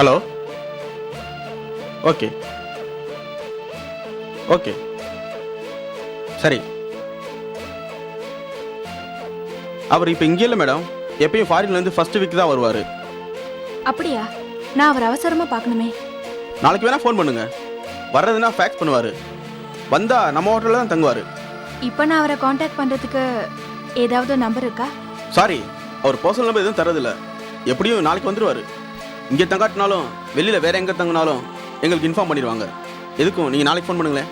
Hello okay okay சரி அவர் இப்போ இங்கே இல்லை மேடம் எப்பயும் ஃபாரின்லேருந்து ஃபர்ஸ்ட் வீக் தான் வருவார். அப்படியா? நான் அவர் அவசரமா பார்க்கணுமே. நாளைக்கு வேணால் ஃபோன் பண்ணுங்க. வர்றதுன்னா ஃபேக்ஸ் பண்ணுவார். வந்தால் நம்ம ஹோட்டலில் தான் தங்குவார். இப்போ நான் அவரை காண்டாக்ட் பண்றதுக்கு ஏதாவது நம்பர் இருக்கா? சாரி அவர் பர்சனல் நம்பர் எதுவும் தரதில்ல எப்படியும் நாளைக்கு வந்துடுவார் இங்கே தங்காட்டினாலும் வெளியில் வேறு எங்கே தங்கினாலும் எங்களுக்கு இன்ஃபார்ம் பண்ணிடுவாங்க. எதுக்கும் நீங்கள் நாளைக்கு ஃபோன் பண்ணுங்களேன்.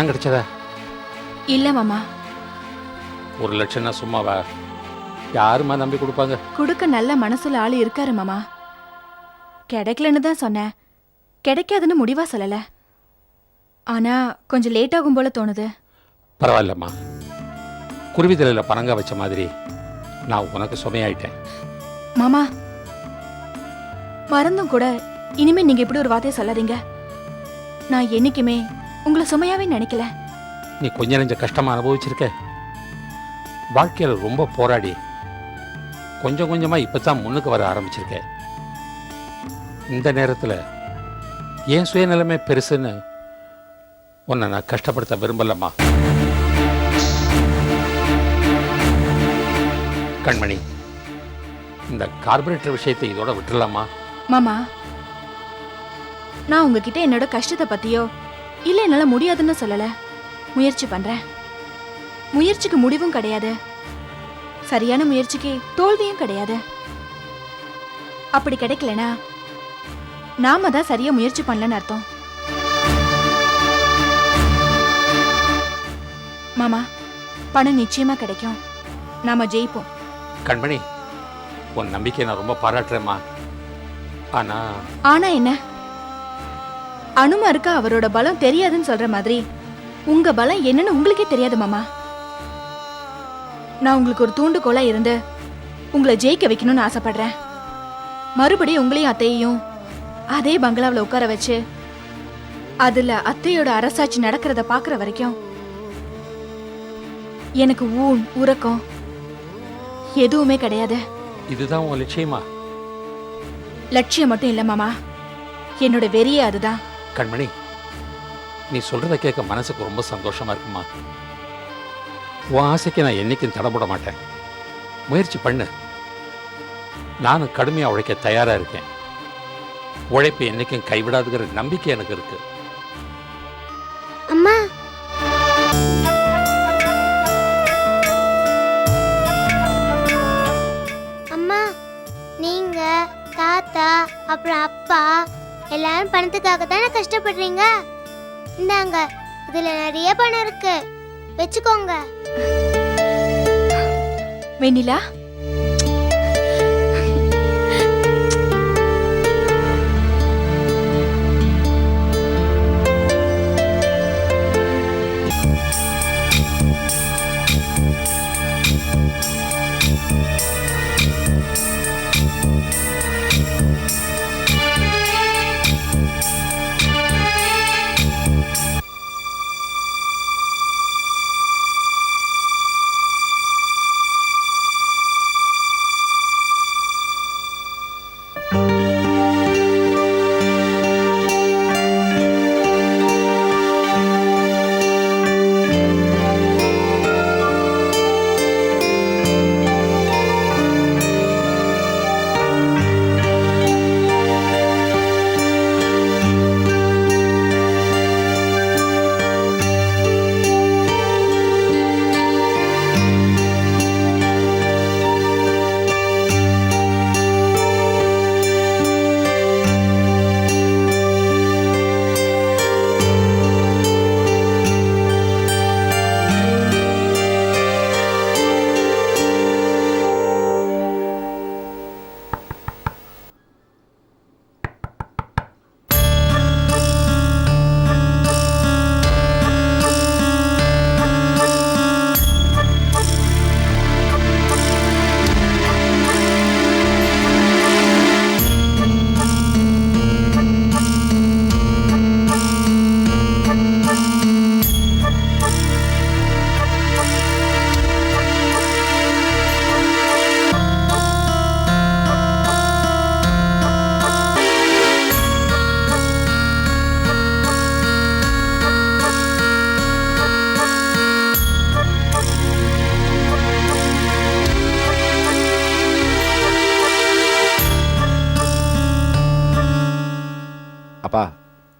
பணம் கிடைச்சதா? இல்ல மாமா. ஒரு லட்சம்னா சும்மாவா? யாருமா நம்பி கொடுப்பாங்க? கொடுக்க நல்ல மனசுல ஆளு இருக்காரு மாமா. கிடைக்கலன்னு தான் சொன்னேன். கிடைக்காதுன்னு முடிவா சொல்லல. ஆனா கொஞ்சம் லேட் ஆகும் போல தோணுது. பரவாயில்லம்மா. குருவி தலையில் பணங்க வச்ச மாதிரி நான் உனக்கு சுமையாயிட்டேன். மாமா மறந்தும் கூட இனிமே நீங்க இப்படி ஒரு வார்த்தையை சொல்லாதீங்க. நான் என்னைக்குமே உங்களை சுமையாவே நினைக்கல. நீ கொஞ்ச நெஞ்ச கஷ்டமா அனுபவிச்சிருக்க. வாழ்க்கையில் ரொம்ப போராடி கொஞ்சம் கொஞ்சமா இப்பதான் முன்னுக்கு வர ஆரம்பிச்சிருக்க. இந்த நேரத்தில் ஏன் சுயநிலைமை பெருசுன்னு உன்னை நான் கஷ்டப்படுத்த விரும்பலம்மா. கண்மணி இந்த கார்பரேட்டர் விஷயத்தை இதோட விட்டுறலாமா? மாமா நான் உங்ககிட்ட என்னோட கஷ்டத்தை பத்தியோ இல்ல என்னால முடியாதுன்னு சொல்லல. முயற்சி பண்றேன். முயற்சிக்கு முடிவும் கிடையாது. சரியான முயற்சிக்கு தோல்வியும் கிடையாது. அப்படி கிடைக்கலனா நாம தான் சரியா முயற்சி பண்ணலன்னு அர்த்தம். மாமா பணம் நிச்சயமா கிடைக்கும். நாம ஜெயிப்போம். கண்மணி உன் நம்பிக்கையை நான் ரொம்ப பாராட்டுறேம்மா. ஆனா ஆனா என்ன? அனுமாருக்கு அவரோட பலம் தெரியாதுன்னு சொல்ற மாதிரி. உங்க பலம் என்னன்னு உங்களுக்கே தெரியாது மாமா. நான் உங்களுக்கு ஒரு தூண்டுகோலா இருந்து உங்களை ஜெயிக்க வைக்கணும்னு ஆசைப்படுறேன். மறுபடியும் உங்களையும் அத்தையையும் அதே பங்களாவில் உட்கார வச்சு அதுல அத்தையோட அரசாட்சி நடக்கிறத பாக்குற வரைக்கும் எனக்கு ஊன் உறக்கம் எதுவுமே கிடையாது. இதுதான் உன் லட்சியமா? லட்சியம் மட்டும் இல்ல மாமா. என்னோட வெறியே அதுதான். கண்மணி நீ சொல்றதை கேட்க மனசுக்கு ரொம்ப சந்தோஷமா இருக்குமா? உன் ஆசைக்கு நான் என்னைக்கும் தடப்பட மாட்டேன். முயற்சி பண்ணு. நானும் கடுமையா உழைக்க தயாரா இருக்கேன். உழைப்பு என்னைக்கும் கைவிடாதுங்கிற நம்பிக்கை எனக்கு இருக்கு. அம்மா! அம்மா நீங்க தாத்தா அப்புறம் அப்பா எல்லாரும் பணத்துக்காக தானே கஷ்டப்படுறீங்க? இந்தாங்க இதுல நிறைய பணம் இருக்கு. வச்சுக்கோங்க. வெண்ணிலா?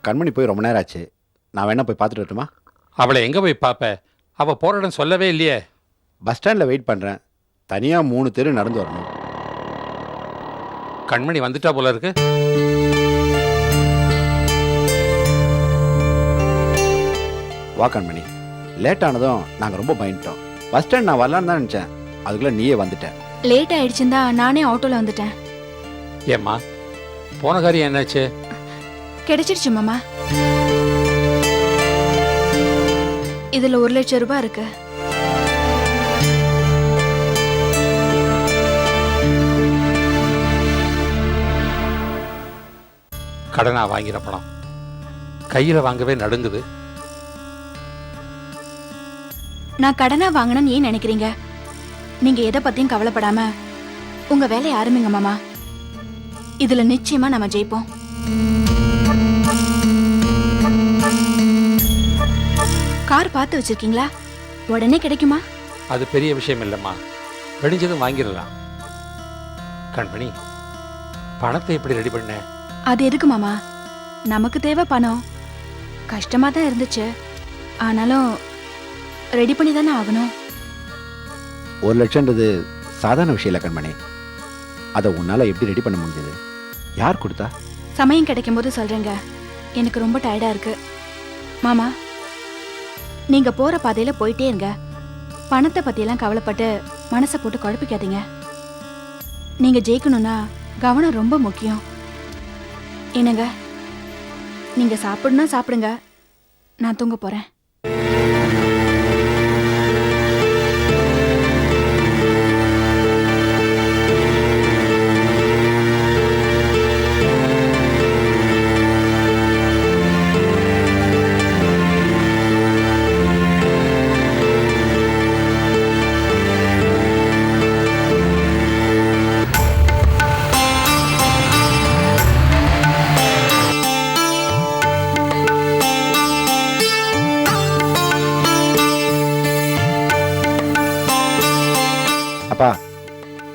கண்மணி போய் ரொம்ப நேரம் ஆச்சு. நான் வேணா போய் பார்த்துட்டு வரட்டுமா? அவளை எங்கே போய் பார்ப்ப? அவள் போகிற இடம் சொல்லவே இல்லையே. பஸ் ஸ்டாண்டில் வெயிட் பண்ணுறேன் தனியாக மூணு தெரு நடந்து வரணும். கண்மணி வந்துட்டா போல இருக்கு. வா கண்மணி. லேட் ஆனதும் நாங்கள் ரொம்ப பயந்துட்டோம். பஸ் ஸ்டாண்ட் நான் வரலான்னு தான் நினச்சேன். அதுக்குள்ளே நீயே வந்துட்ட. லேட் ஆயிடுச்சுன்னு நானே ஆட்டோல வந்துட்டேன். ஏம்மா போன காரியம் என்னாச்சு? கிடைச்சிருச்சு மாமா. இதுல ஒரு லட்சம் ரூபாய் இருக்கு. கடனா வாங்கிற பணம். கையில் வாங்கவே நடுங்குது. நான் கடனா வாங்கினேன்னு ஏன் நினைக்கிறீங்க? நீங்க எதை பத்தியும் கவலைப்படாம உங்க வேலையை ஆரம்பிங்க மாமா. இதுல நிச்சயமா நம்ம ஜெயிப்போம். கார் பார்த்து வச்சிருக்கீங்களா? உடனே கிடைக்குமா? அது பெரிய விஷயம் இல்லைம்மா. வெடிஞ்சதும் வாங்கிடலாம். கண்மணி பணத்தை எப்படி ரெடி பண்ண? அது எதுக்கு மாமா? நமக்கு தேவை பணம். கஷ்டமா தான் இருந்துச்சு. ஆனாலும் ரெடி பண்ணி தானே ஆகணும். ஒரு லட்சம்ன்றது சாதாரண விஷயம் இல்லை கண்மணி. அதை உன்னால் எப்படி ரெடி பண்ண முடிஞ்சது? யார் கொடுத்தா? சமயம் கிடைக்கும் போது சொல்றேங்க. எனக்கு ரொம்ப டயர்டா இருக்கு. மாமா நீங்க போற பாதையில போயிட்டே இருங்க. பணத்தை பத்தியெல்லாம் கவலைப்பட்டு மனசை போட்டு குழப்பிக்காதீங்க. நீங்க ஜெயிக்கணும்னா கவனம் ரொம்ப முக்கியம். என்னங்க? நீங்க சாப்பிடணும்னா சாப்பிடுங்க. நான் தூங்க போறேன்.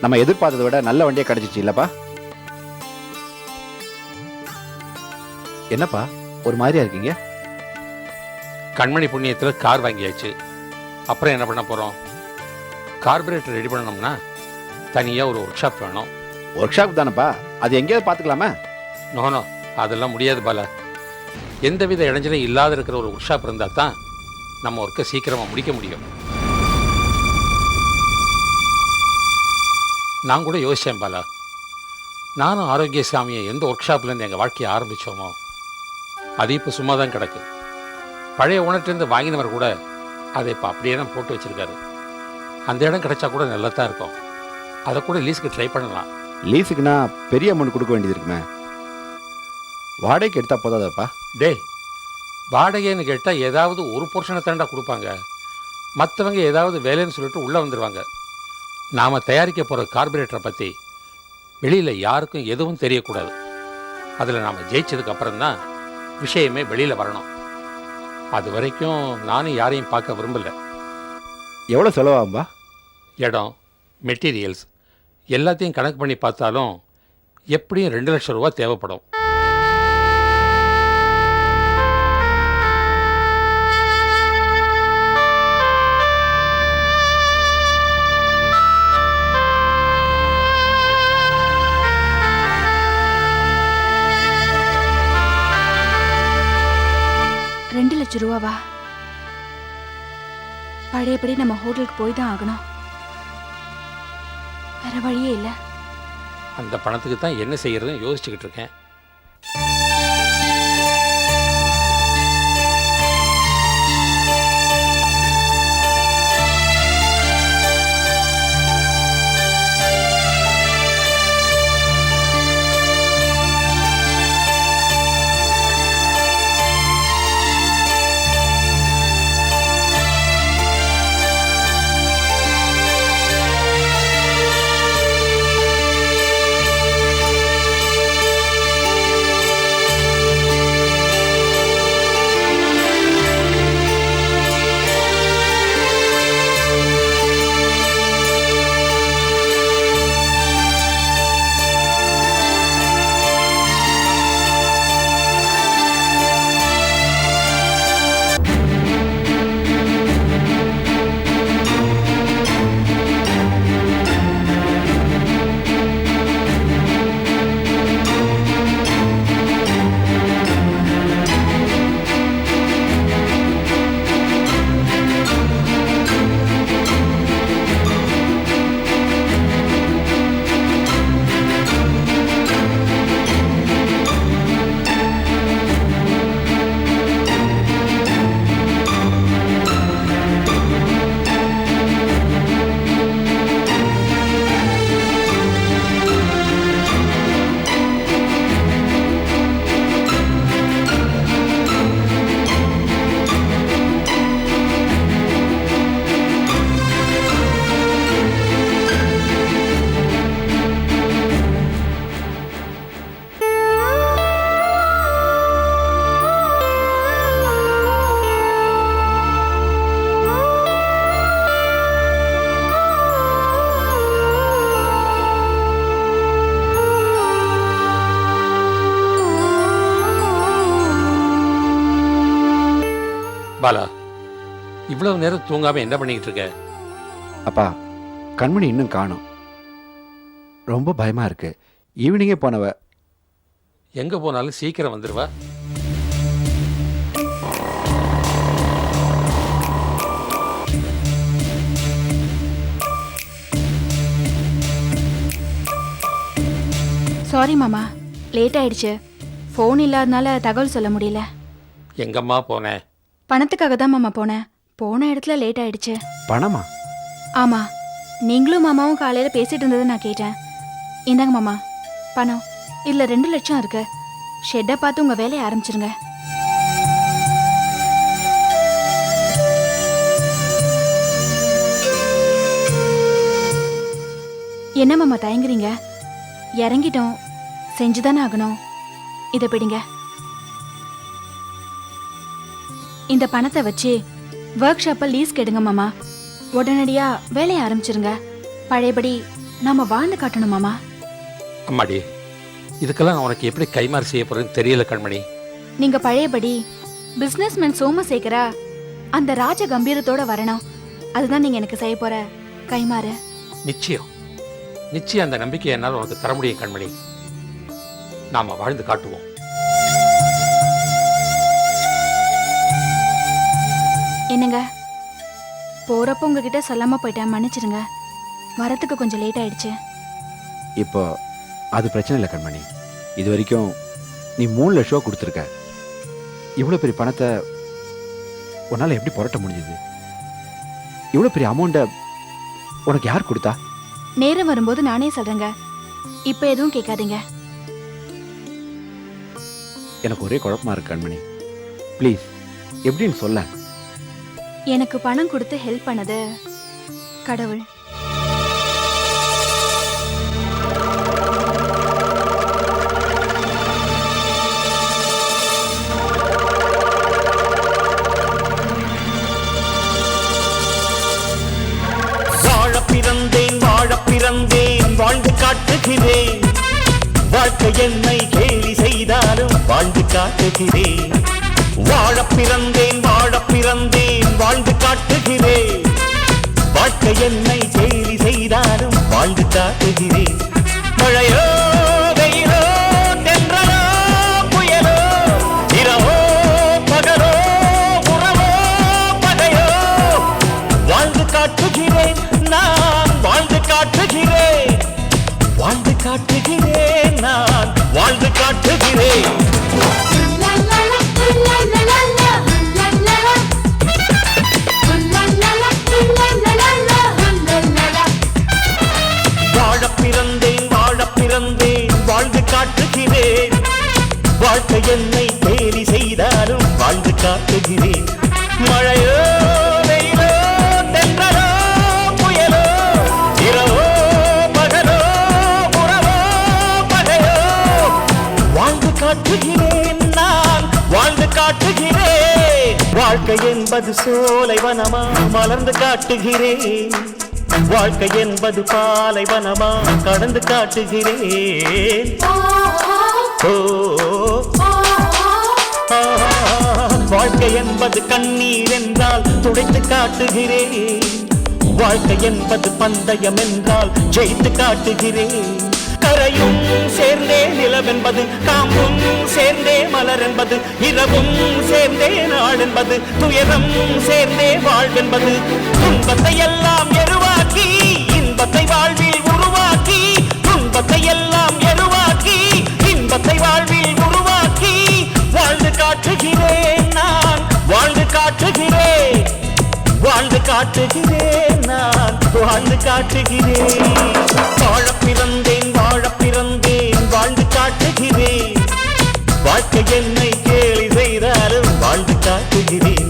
நம்ம எதிர்பார்த்ததை விட நல்ல வண்டியாக கிடச்சிச்சு இல்லைப்பா? என்னப்பா ஒரு மாதிரியா இருக்கீங்க? கண்மணி புண்ணியத்தில் கார் வாங்கியாச்சு. அப்புறம் என்ன பண்ண போகிறோம் கார்பரேட்டர் ரெடி பண்ணணும்னா தனியாக ஒரு ஒர்க் ஷாப் வேணும். ஒர்க் ஷாப் தானேப்பா? அது எங்கேயாவது பார்த்துக்கலாமா? நோனோ அதெல்லாம் முடியாது பால. எந்தவித இடைஞ்சலும் இல்லாத இருக்கிற ஒரு ஒர்க் ஷாப் இருந்தால் தான் நம்ம ஒர்க்கை சீக்கிரமாக முடிக்க முடியும். நான் கூட யோசித்தேன் பாலா. நானும் ஆரோக்கிய சாமியை எந்த ஒர்க் ஷாப்லேருந்து எங்கள் வாழ்க்கையை ஆரம்பித்தோமோ அது இப்போ சும்மா தான் கிடக்கு. பழைய உணர்ட்டிருந்து வாங்கினவர் கூட அதை இப்போ அப்படியே தான் போட்டு வச்சிருக்காரு. அந்த இடம் கிடைச்சா கூட நல்லா தான் இருக்கும். அதை கூட லீஸ்க்கு ட்ரை பண்ணலாம். லீஸுக்குன்னா பெரிய அமௌண்ட் கொடுக்க வேண்டியது இருக்குமே. வாடகைக்கு எடுத்தா போதாதாப்பா டேய் வாடகைன்னு கேட்டால் ஏதாவது ஒரு போர்ஷனை தாண்டா கொடுப்பாங்க. மற்றவங்க ஏதாவது வேலைன்னு சொல்லிட்டு உள்ளே வந்துடுவாங்க நாம் தயாரிக்க போகிற கார்பரேட்டரை பற்றி வெளியில் யாருக்கும் எதுவும் தெரியக்கூடாது. அதில் நாம் ஜெயிச்சதுக்கு அப்புறம் தான் விஷயமே வெளியில் வரணும். அது வரைக்கும் நானும் யாரையும் பார்க்க விரும்பல. எவ்வளோ செலவாகும்பா? இடம் மெட்டீரியல்ஸ் எல்லாத்தையும் கணக்கு பண்ணி பார்த்தாலும் எப்படியும் ரெண்டு லட்சம் ரூபா தேவைப்படும். லட்சம் ரூபாவா பழையபடி நம்ம ஹோட்டலுக்கு போய் தான் ஆகணும். வேற வழியே இல்லை. அந்த பணத்துக்கு தான் என்ன செய்யறதுன்னு யோசிச்சுக்கிட்டு இருக்கேன். இவ்வளவு நேரம் தூங்காம என்ன பண்ணிக்கிட்டு இருக்க? அப்பா கண்மணி இன்னும் காணோம். ரொம்ப பயமா இருக்கு. ஈவினிங்கே போனவ. எங்க போனாலும் சீக்கிரம் வந்துருவா. சாரி மாமா. லேட் ஆயிடுச்சு. ஃபோன் இல்லாதனால தகவல் சொல்ல முடியல. எங்கம்மா போனேன் பணத்துக்காக தான் மாமா போனேன். போன இடத்துல லேட் ஆயிடுச்சு. பணமா? ஆமா. நீங்களும் மாமாவும் காலையில பேசிட்டு இருந்ததை நான் கேட்டேன். இந்தாங்க மாமா. பணம். இதுல ரெண்டு லட்சம் இருக்கு. ஷெட்டை பார்த்து உங்க வேலையை ஆரம்பிச்சிருங்க. என்ன மாமா தயங்குறீங்க? இறங்கிட்டோம். செஞ்சுதானே ஆகணும். இதை பிடிங்க. இந்த பணத்தை வச்சு ஒர்க் ஷாப்பை லீஸ் கெடுங்க மாமா. உடனடியா வேலையை ஆரம்பிச்சிருங்க. பழையபடி நாம வாழ்ந்து காட்டணும் மாமா. அம்மாடி இதுக்கெல்லாம் நான் உனக்கு எப்படி கைமாறு செய்ய போறேன்னு தெரியல கண்மணி. நீங்க பழையபடி பிசினஸ்மேன் சோமசேகரா அந்த ராஜ கம்பீரத்தோட வரணும். அதுதான் நீங்க எனக்கு செய்ய போற கைமாறு. நிச்சயம். நிச்சயம் அந்த நம்பிக்கையை என்னால் உனக்கு தர முடியும் கண்மணி. நாம வாழ்ந்து காட்டுவோம். என்னங்க? போறப்ப உங்ககிட்ட சொல்லாம போயிட்டேன். மன்னிச்சிருங்க வரத்துக்கு கொஞ்சம் லேட் ஆயிடுச்சு. இப்போ அது பிரச்சனை இல்லை கண்மணி. இது வரைக்கும் நீ மூணு லட்ச ரூபா கொடுத்துருக்க. இவ்வளோ பெரிய பணத்தை உன்னால் எப்படி புரட்ட முடிஞ்சது? இவ்வளோ பெரிய அமௌண்ட்டை உனக்கு யார் கொடுத்தா? நேரம் வரும்போது நானே சொல்றேங்க. இப்ப எதுவும் கேட்காதீங்க. எனக்கு ஒரே குழப்பமா இருக்கு கண்மணி. ப்ளீஸ் எப்படின்னு சொல்ல எனக்கு பணம் கொடுத்து ஹெல்ப் பண்ணது கடவுள். வாழ்ந்து காட்டுகிறேன். வாழ்க்கை என்னை கேலி செய்தாலும் வாழ்ந்து காட்டுகிறேன். வாழ பிறந்தேன் வாழ பிறந்தேன் வாழ்ந்து காட்டுகிறேன். வாழ்க்கை என்னை கேலி செய்தாலும் வாழ்ந்து காட்டுகிறேன். மழையோ வெயிலோ தென்றலோ புயலோ இரவோ பகலோ உறவோ பகையோ வாழ்ந்து காட்டுகிறேன் நான் வாழ்ந்து காட்டுகிறேன். வாழ்ந்து காட்டுகிறேன் நான் வாழ்ந்து காட்டுகிறேன். காட்டுகிறேன் வாழ்க்கை என்னை தேடி செய்தாலும் வாழ்ந்து காட்டுகிறேன். மழையோ வெயிலோ தென்றலோ புயலோ இரவோ பகலோ உறவோ பகையோ வாழ்ந்து காட்டுகிறேன் நான் வாழ்ந்து காட்டுகிறேன். வாழ்க்கை என்பது சோலை வனமா மலர்ந்து காட்டுகிறேன். வாழ்க்கை என்பது பாலைவனமா கடந்து காட்டுகிறேன். வாழ்க்கை என்பது கண்ணீர் என்றால் துடைத்து காட்டுகிறேன். வாழ்க்கை என்பது பந்தயம் என்றால் ஜெயித்து காட்டுகிறேன். கரையும் சேர்ந்தே நிலவென்பது காம்பும் சேர்ந்தே மலர் என்பது இரவும் சேர்ந்தே நாள் என்பது துயரம் சேர்ந்தே வாழ்வென்பது துன்பத்தை எல்லாம் எருவாக்கி இன்பத்தை வாழ்வில் உருவாக்கி துன்பத்தை எல்லாம் இன்பத்தை வாழ்வில் உருவாக்கி வாழ்ந்து காட்டுகிறேன் நான். வாழ்ந்து காட்டுகிறேன். வாழ்ந்து காட்டுகிறேன் நான். வாழ்ந்து காட்டுகிறேன். வாழ பிறந்தேன் வாழ பிறந்தேன். வாழ்ந்து காட்டுகிறேன். வாழ்க்கை என்னை கேலி செய்தாலும் வாழ்ந்து காட்டுகிறேன்.